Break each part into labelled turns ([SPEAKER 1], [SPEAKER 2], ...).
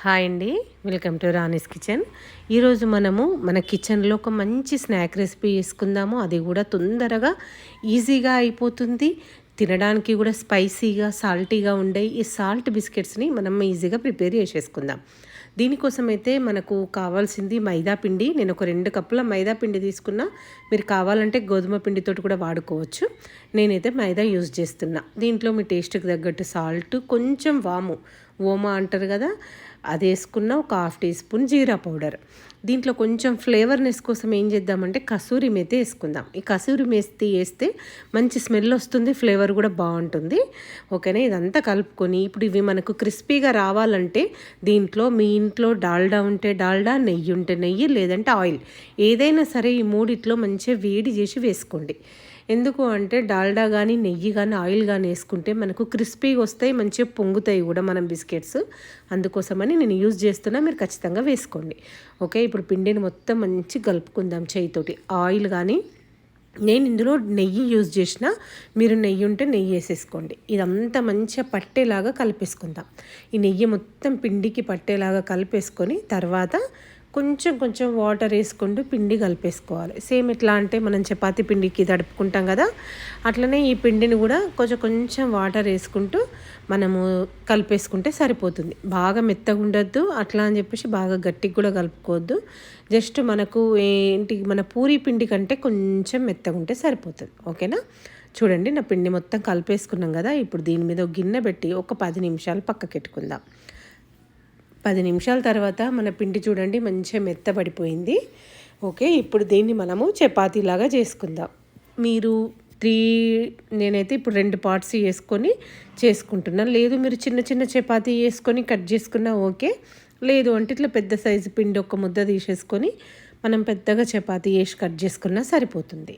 [SPEAKER 1] Hi అండి. Welcome to Rani's kitchen. ఈరోజు మనము మన కిచెన్లో ఒక మంచి స్నాక్ రెసిపీ చేసుకుందాము అది కూడా తొందరగా ఈజీగా అయిపోతుంది. తినడానికి కూడా స్పైసీగా సాల్టీగా ఉండే ఈ సాల్ట్ బిస్కెట్స్ని మనం ఈజీగా ప్రిపేర్ చేసేసుకుందాం. దీనికోసం అయితే మనకు కావాల్సింది మైదా పిండి. నేను ఒక రెండు కప్పుల మైదా పిండి తీసుకున్నా. మీరు కావాలంటే గోధుమ పిండితోటి కూడా వాడుకోవచ్చు. నేనైతే మైదా యూజ్ చేస్తున్నా. దీంట్లో మీ టేస్ట్కి తగ్గట్టు సాల్ట్ కొంచెం వాము. ఓమా అంటారు కదా అది వేసుకున్న ఒక హాఫ్ టీ స్పూన్ జీరా పౌడర్. దీంట్లో కొంచెం ఫ్లేవర్నెస్ కోసం ఏం చేద్దామంటే కసూరి మేతి వేసుకుందాం. ఈ కసూరి మేతి వేస్తే మంచి స్మెల్ వస్తుంది ఫ్లేవర్ కూడా బాగుంటుంది. ఓకేనా ఇదంతా కలుపుకొని ఇప్పుడు ఇవి మనకు క్రిస్పీగా రావాలంటే దీంట్లో మీ ఇంట్లో డాల్డా ఉంటే డాల్డా నెయ్యి ఉంటే నెయ్యి లేదంటే ఆయిల్ ఏదైనా సరే ఈ మూడిట్లో మంచిగా వేడి చేసి వేసుకోండి. ఎందుకు అంటే డాల్డా కానీ నెయ్యి కానీ ఆయిల్ కానీ వేసుకుంటే మనకు క్రిస్పీగా వస్తాయి మంచిగా పొంగుతాయి కూడా మనం బిస్కెట్స్ అందుకోసమని నేను యూజ్ చేస్తున్నా మీరు ఖచ్చితంగా వేసుకోండి. ఓకే ఇప్పుడు ఇప్పుడు పిండిని మొత్తం మంచి కలుపుకుందాం చేయితోటి. ఆయిల్ కానీ నేను ఇందులో నెయ్యి యూజ్ చేసిన మీరు నెయ్యి ఉంటే నెయ్యి వేసేసుకోండి. ఇదంతా మంచిగా పట్టేలాగా కలిపేసుకుందాం. ఈ నెయ్యి మొత్తం పిండికి పట్టేలాగా కలిపేసుకొని తర్వాత కొంచెం కొంచెం వాటర్ వేసుకుంటూ పిండి కలిపేసుకోవాలి. సేమ్ ఎట్లా అంటే మనం చపాతి పిండికి తడుపుకుంటాం కదా అట్లనే ఈ పిండిని కూడా కొంచెం కొంచెం వాటర్ వేసుకుంటూ మనము కలిపేసుకుంటే సరిపోతుంది. బాగా మెత్తగా ఉండొద్దు అట్లా అని చెప్పేసి బాగా గట్టికి కూడా కలుపుకోవద్దు. జస్ట్ మనకు ఏంటి మన పూరి పిండి కంటే కొంచెం మెత్తగా ఉంటే సరిపోతుంది. ఓకేనా? చూడండి నా పిండి మొత్తం కలిపేసుకున్నాం కదా ఇప్పుడు దీని మీద ఒక గిన్నె పెట్టి ఒక పది నిమిషాలు పక్కకెట్టుకుందాం. పది నిమిషాల తర్వాత మన పిండి చూడండి మంచిగా మెత్తబడిపోయింది. ఓకే ఇప్పుడు దీన్ని మనము చపాతీలాగా చేసుకుందాం. మీరు త్రీ నేనైతే ఇప్పుడు రెండు పార్ట్స్ వేసుకొని చేసుకుంటున్నాను. లేదు మీరు చిన్న చిన్న చపాతీ వేసుకొని కట్ చేసుకున్నా ఓకే. లేదు అంటే ఇట్లా పెద్ద సైజు పిండి ఒక ముద్ద తీసేసుకొని మనం పెద్దగా చపాతీ వేసి కట్ చేసుకున్నా సరిపోతుంది.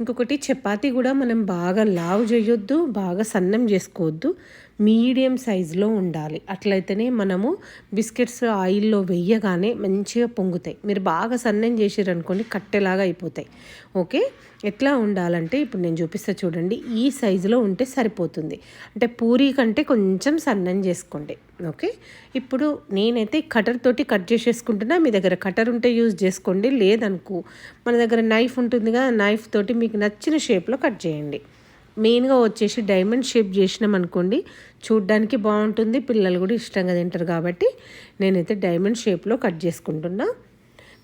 [SPEAKER 1] ఇంకొకటి చపాతీ కూడా మనం బాగా లావు చేయొద్దు బాగా సన్నం చేసుకోవద్దు. మీడియం సైజులో ఉండాలి. అట్లయితేనే మనము బిస్కెట్స్ ఆయిల్లో వేయగానే మంచిగా పొంగుతాయి. మీరు బాగా సన్నం చేసారనుకోండి కట్టెలాగా అయిపోతాయి. ఓకే? ఎట్లా ఉండాలంటే ఇప్పుడు నేను చూపిస్తా చూడండి. ఈ సైజులో ఉంటే సరిపోతుంది. అంటే పూరీ కంటే కొంచెం సన్నం చేసుకోండి. ఓకే? ఇప్పుడు నేనైతే కటర్ తోటి కట్ చేసేసుకుంటున్నా. మీ దగ్గర కటర్ ఉంటే యూజ్ చేసుకోండి. లేదనుకో మన దగ్గర నైఫ్ ఉంటుంది కదా నైఫ్ తోటి మీకు నచ్చిన షేప్లో కట్ చేయండి. మెయిన్గా వచ్చేసి డైమండ్ షేప్ చేసినాం అనుకోండి చూడ్డానికి బాగుంటుంది పిల్లలు కూడా ఇష్టంగా తింటారు కాబట్టి నేనైతే డైమండ్ షేప్లో కట్ చేసుకుంటున్నా.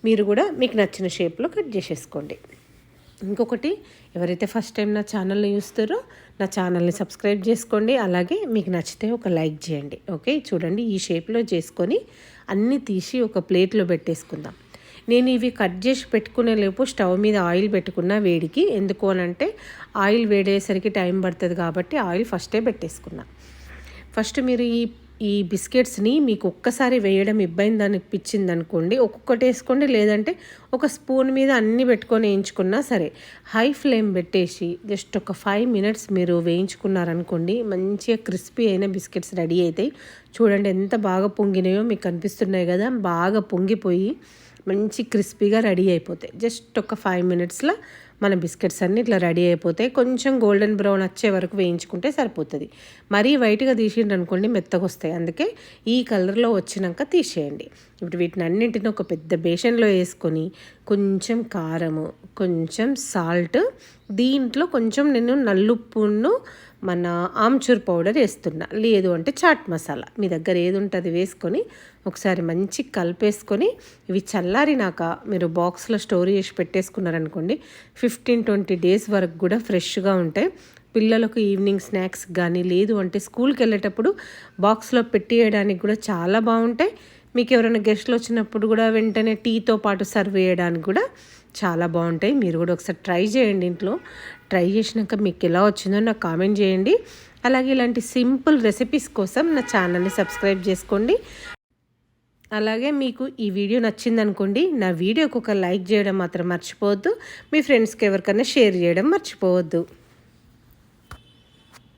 [SPEAKER 1] మీరు కూడా మీకు నచ్చిన షేప్లో కట్ చేసేసుకోండి. ఇంకొకటి ఎవరైతే ఫస్ట్ టైం నా ఛానల్ని చూస్తారో నా ఛానల్ని సబ్స్క్రైబ్ చేసుకోండి. అలాగే మీకు నచ్చితే ఒక లైక్ చేయండి. ఓకే చూడండి ఈ షేప్లో చేసుకొని అన్నీ తీసి ఒక ప్లేట్లో పెట్టేసుకుందాం. నేను ఇవి కట్ చేసి పెట్టుకునే లేపు స్టవ్ మీద ఆయిల్ పెట్టుకున్న వేడికి. ఎందుకు అనంటే ఆయిల్ వేడేసరికి టైం పడుతుంది కాబట్టి ఆయిల్ ఫస్టే పెట్టేసుకున్నా. ఫస్ట్ మీరు ఈ ఈ బిస్కెట్స్ని మీకు ఒక్కసారి వేయడం ఇబ్బంది అనిపించింది అనుకోండి ఒక్కొక్కటి వేసుకోండి. లేదంటే ఒక స్పూన్ మీద అన్నీ పెట్టుకొని వేయించుకున్నా సరే హై ఫ్లేమ్ పెట్టేసి జస్ట్ ఒక ఫైవ్ మినిట్స్ మీరు వేయించుకున్నారనుకోండి మంచిగా క్రిస్పీ అయిన బిస్కెట్స్ రెడీ అవుతాయి. చూడండి ఎంత బాగా పొంగినాయో మీకు కనిపిస్తున్నాయి కదా బాగా పొంగిపోయి మంచి క్రిస్పీగా రెడీ అయిపోతాయి. జస్ట్ ఒక ఫైవ్ మినిట్స్లో మన బిస్కెట్స్ అన్నీ ఇట్లా రెడీ అయిపోతాయి. కొంచెం గోల్డెన్ బ్రౌన్ వచ్చే వరకు వేయించుకుంటే సరిపోతుంది. మరీ వైట్గా తీసిండ్రు అనుకోండి మెత్తగా వస్తాయి. అందుకే ఈ కలర్లో వచ్చినాక తీసేయండి. ఇప్పుడు వీటిని అన్నింటిని ఒక పెద్ద బేషన్లో వేసుకొని కొంచెం కారము కొంచెం సాల్ట్ దీంట్లో కొంచెం నేను నల్లుప్పును మన ఆమ్చూర్ పౌడర్ వేస్తున్నా. లేదు అంటే చాట్ మసాలా. మీ దగ్గర ఏది ఉంటుంది వేసుకొని ఒకసారి మంచి కలిపేసుకొని ఇవి చల్లారినాక మీరు బాక్స్లో స్టోర్ చేసి పెట్టేసుకున్నారనుకోండి ఫిఫ్టీన్ ట్వంటీ డేస్ వరకు కూడా ఫ్రెష్గా ఉంటాయి. పిల్లలకు ఈవినింగ్ స్నాక్స్ కానీ లేదు అంటే స్కూల్కి వెళ్ళేటప్పుడు బాక్స్లో పెట్టేయడానికి కూడా చాలా బాగుంటాయి. మీకు ఎవరైనా గెస్ట్లు వచ్చినప్పుడు కూడా వెంటనే టీతో పాటు సర్వ్ చేయడానికి కూడా చాలా బాగుంటాయి. మీరు కూడా ఒకసారి ట్రై చేయండి ఇంట్లో. ట్రై చేసినాక మీకు ఎలా వచ్చిందో నాకు కామెంట్ చేయండి. అలాగే ఇలాంటి సింపుల్ రెసిపీస్ కోసం నా ఛానల్ని సబ్స్క్రైబ్ చేసుకోండి. అలాగే మీకు ఈ వీడియో నచ్చిందనుకోండి నా వీడియోకి ఒక లైక్ చేయడం మాత్రం మర్చిపోవద్దు. మీ ఫ్రెండ్స్కి ఎవరికైనా షేర్ చేయడం మర్చిపోవద్దు.